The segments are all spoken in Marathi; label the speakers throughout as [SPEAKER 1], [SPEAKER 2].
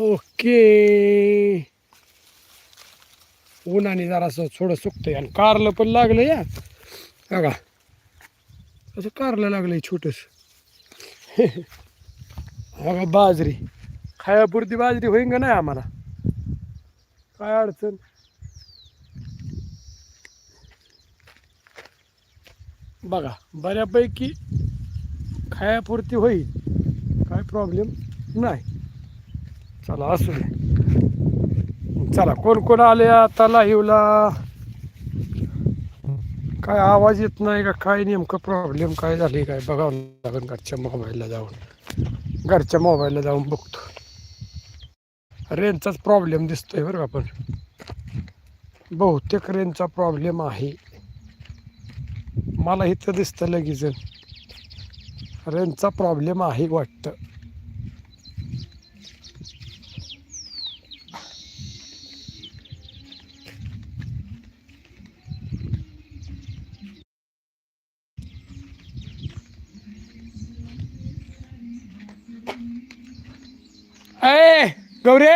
[SPEAKER 1] ओके. उन्हाने जरासं थोडं सुकतंय आणि कारलं पण लागलं या. बघा. असं कारलं लागलंय छोटस. बघा बाजरी. खायापुरती बाजरी होईन का नाही आम्हाला? काय अडचण? बघा बऱ्यापैकी खायापुरती होईल. काय प्रॉब्लेम नाही. चला असू दे. चला कोण कोण आले आता लाईव्हला काय आवाज येत नाही का? काय नेमकं प्रॉब्लेम काय झाली? काय बघावं लागेल घरच्या मोबाईलला जाऊन. घरच्या मोबाईलला जाऊन बघतो. रेंजचाच प्रॉब्लेम दिसतोय बरं का पण. बहुतेक रेंजचा प्रॉब्लेम आहे. मला इथं दिसतं लगेच रेंजचा प्रॉब्लेम आहे वाटतं. ए गौरे!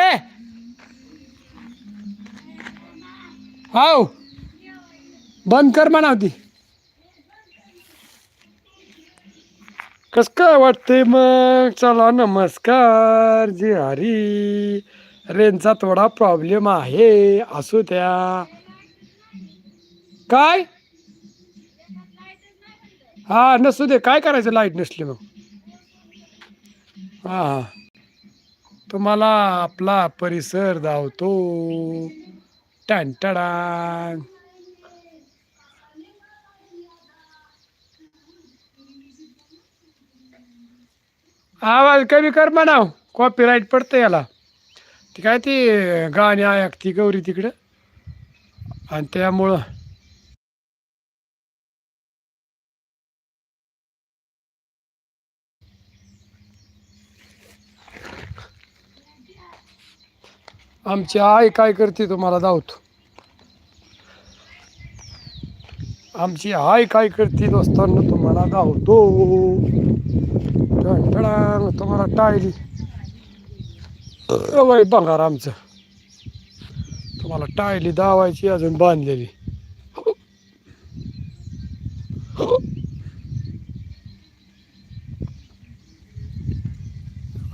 [SPEAKER 1] हाव. बंद कर म्हणा कस काय वाटतंय मग? चला नमस्कार जी हरी. रेंजचा थोडा प्रॉब्लेम आहे. असू द्या. काय? हा नसू दे. काय करायचं? लाइट नसली मग. हा हा. तुम्हाला आपला परिसर धावतो. टॅन आवाज कमी कर म्हणाव. कॉपीराईट पडतं याला. ती काय ती गाणी ऐकती गौरी तिकडं. आणि त्यामुळं आमची आई काय करते तुम्हाला धावतो आमची आई काय करते दोस्तांना तुम्हाला धावतो टणटणांग तुम्हाला टाळली. वय बंगार आमचं. तुम्हाला टाळली दावायची अजून बांधलेली.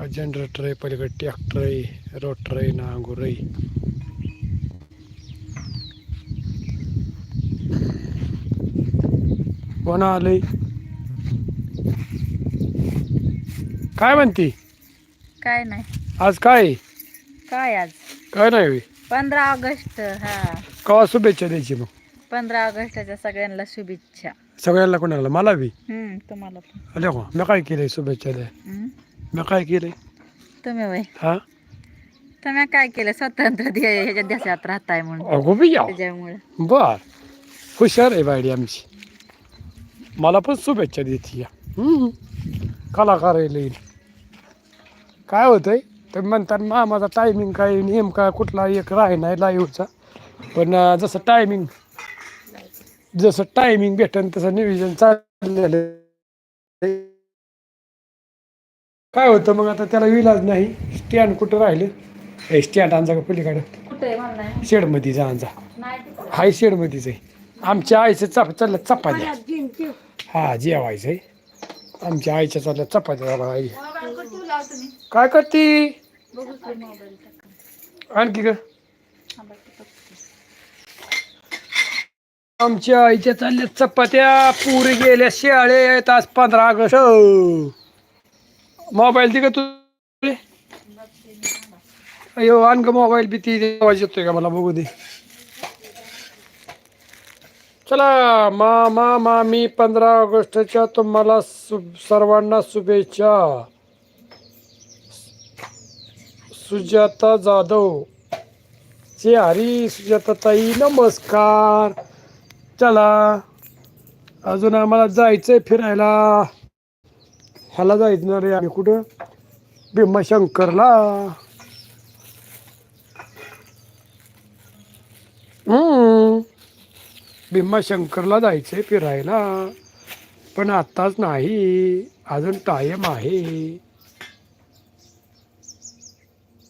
[SPEAKER 1] जनरेटर आहे पलीकडे ट्रॅक्टर आहे रोटर आहे नांगूर आहे कोण आलंय? काय म्हणती?
[SPEAKER 2] काय नाही.
[SPEAKER 1] आज काय?
[SPEAKER 2] काय आज?
[SPEAKER 1] काय नाही होय.
[SPEAKER 2] पंधरा ऑगस्ट हा.
[SPEAKER 1] कवा शुभेच्छा द्यायची मग?
[SPEAKER 2] पंधरा ऑगस्टच्या सगळ्यांना शुभेच्छा.
[SPEAKER 1] सगळ्यांना कोणाला? मला बी?
[SPEAKER 2] हम्म, तुम्हाला पण.
[SPEAKER 1] अरे हो मी काय केलंय शुभेच्छा द्या.
[SPEAKER 2] हम्म,
[SPEAKER 1] मी काय केलंय?
[SPEAKER 2] तुम्ही वय
[SPEAKER 1] हा?
[SPEAKER 2] तुम्ही काय केलं स्वतंत्र दे- ह्याच्या देशात राहताय म्हणून.
[SPEAKER 1] अगो बी या
[SPEAKER 2] त्याच्यामुळे.
[SPEAKER 1] बर. हुशार आहे बायडी आमची. मला पण शुभेच्छा देते या. हम्म. कलाकार आहे लई. काय होतंय? तर म्हणतात मामाचा टायमिंग काय? नेमका कुठला एक राही नाही लाईव्हचा पण अं, जसं टायमिंग जसं टायमिंग भेटन तसं नियोजन चाललेलं आहे. काय होतं मग आता त्याला विलाज नाही स्टँड कुठं राहिलं? हे स्टँड आणजा का पलीकडं?
[SPEAKER 2] कुठे नाही
[SPEAKER 1] शेडमध्ये जा आणजा.
[SPEAKER 2] नाही तिकडे.
[SPEAKER 1] हाय शेडमध्येच आहे. आमच्या आईचं चप चाललं चपात्या. हा जेवायचं आहे आमच्या आईच्या चालल्या चपात्या बघा आई. काय करती. आणखी का. आमच्या आईच्या चालल्या चपात्या पुरी गेल्या शाळेत आज पंधरा ऑगस्ट. मोबाईल दे का तू? अयो आण का मोबाईल बी ती आवाज येतोय का मला? बघू दे. चला मामा मामी पंधरा ऑगस्टच्या तुम्हाला सु सर्वांना शुभेच्छा. सुजाता जाधव. जे हरी सुजाता ताई नमस्कार. चला. अजून आम्हाला जायचंय फिरायला. ह्याला जायचं रे आम्ही कुठं? भीमाशंकरला हम्म. भीमाशंकरला जायचंय फिरायला. पण आत्ताच नाही. अजून टाईम आहे.